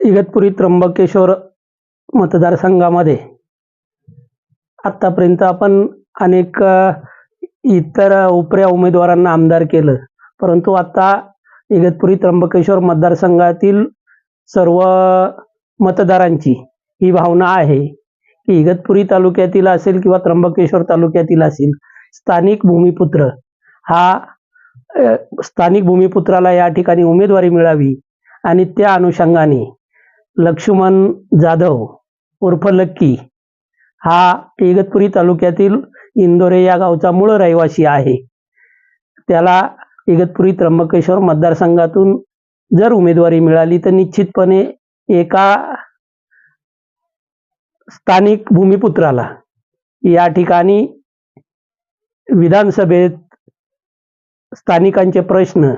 इगतपुरी त्र्यंबकेश्वर मतदारसंघामध्ये आतापर्यंत आपण अनेक इतर उपऱ्या उमेदवारांना आमदार केलं. परंतु आता इगतपुरी त्र्यंबकेश्वर मतदारसंघातील सर्व मतदारांची ही भावना आहे की इगतपुरी तालुक्यातील असेल किंवा त्र्यंबकेश्वर तालुक्यातील असेल स्थानिक भूमिपुत्र हा स्थानिक भूमिपुत्राला या ठिकाणी उमेदवारी मिळावी आणि त्या अनुषंगाने लक्ष्मण जाधव उर्फ लक्की हा इगतपुरी तालुक्यातील इंदोरे या गावचा मूळ रहिवासी आहे. त्याला इगतपुरी त्र्यंबकेश्वर मतदारसंघातून जर उमेदवारी मिळाली तर निश्चितपणे एका स्थानिक भूमिपुत्राला या ठिकाणी विधानसभेत स्थानिकांचे प्रश्न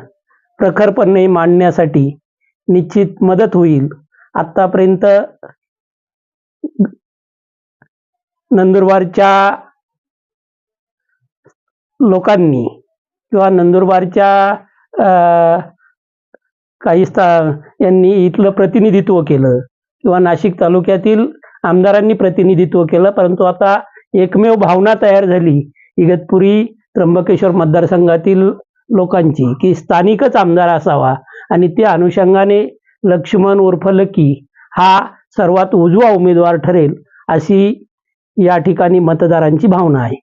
प्रखरपणे मांडण्यासाठी निश्चित मदत होईल. आत्तापर्यंत नंदुरबारच्या लोकांनी किंवा नंदुरबारच्या काही स्था यांनी इथलं प्रतिनिधित्व केलं किंवा नाशिक तालुक्यातील आमदारांनी प्रतिनिधित्व केलं. परंतु आता एकमेव भावना तयार झाली. इगतपुरी त्र्यंबकेश्वर मतदारसंघातील लोकांची की स्थानिकच आमदार असावा आणि त्या अनुषंगाने लक्ष्मण उर्फ लकी हा सर्वात उजवा उमेदवार ठरेल अशी या ठिकाणी मतदारांची भावना आहे.